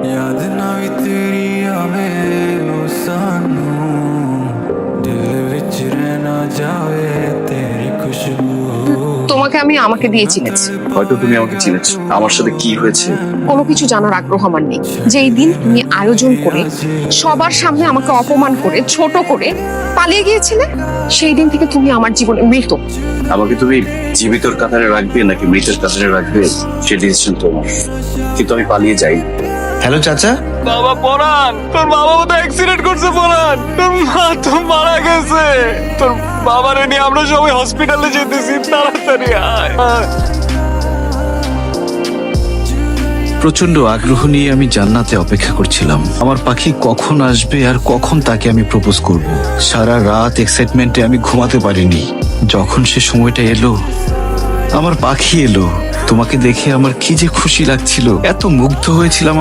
याद ना भी तेरी आवे ओ सानू दिल विच रहना जावे तेरी खुशबू তোমাকে আমি আমাকে দিয়ে চিনেছি হয়তো তুমি আমাকে চিনেছ আমার সাথে কি হয়েছে কোনো কিছু জানার আগ্রহ আমার নেই যেই দিন তুমি আয়োজন করে সবার সামনে আমাকে অপমান করে ছোট করে পালিয়ে গিয়েছিলে সেই দিন থেকে তুমি আমার জীবনে মৃত আমাকে তুমি জীবিতর কাতারে রাখবে নাকি মৃতের কাতারে রাখবে সে ডিসিশন তোমার কিন্তু আমি পালিয়ে যাই হ্যালো চাচা বাবা পরান তোর বাবা তো অ্যাক্সিডেন্ট করছে পরান তোর মা তো মারা গেছে! তোর বাবারে নিয়ে আমরা সবাই হসপিটালে যেতেছি তাড়াতাড়ি আয়। প্রচণ্ড আগ্রহ নিয়ে আমি জান্নাতে অপেক্ষা করছিলাম। আমার পাখি কখন আসবে আর কখন তাকে আমি প্রপোজ করব? সারা রাত এক্সাইটমেন্টে আমি ঘুমাতে পারিনি। যখন সে সময়টা এলো আমার পাখি এলো। তোমাকে দেখে আমার কি যে খুশি লাগছিল। এত মুগ্ধ হয়েছিলাম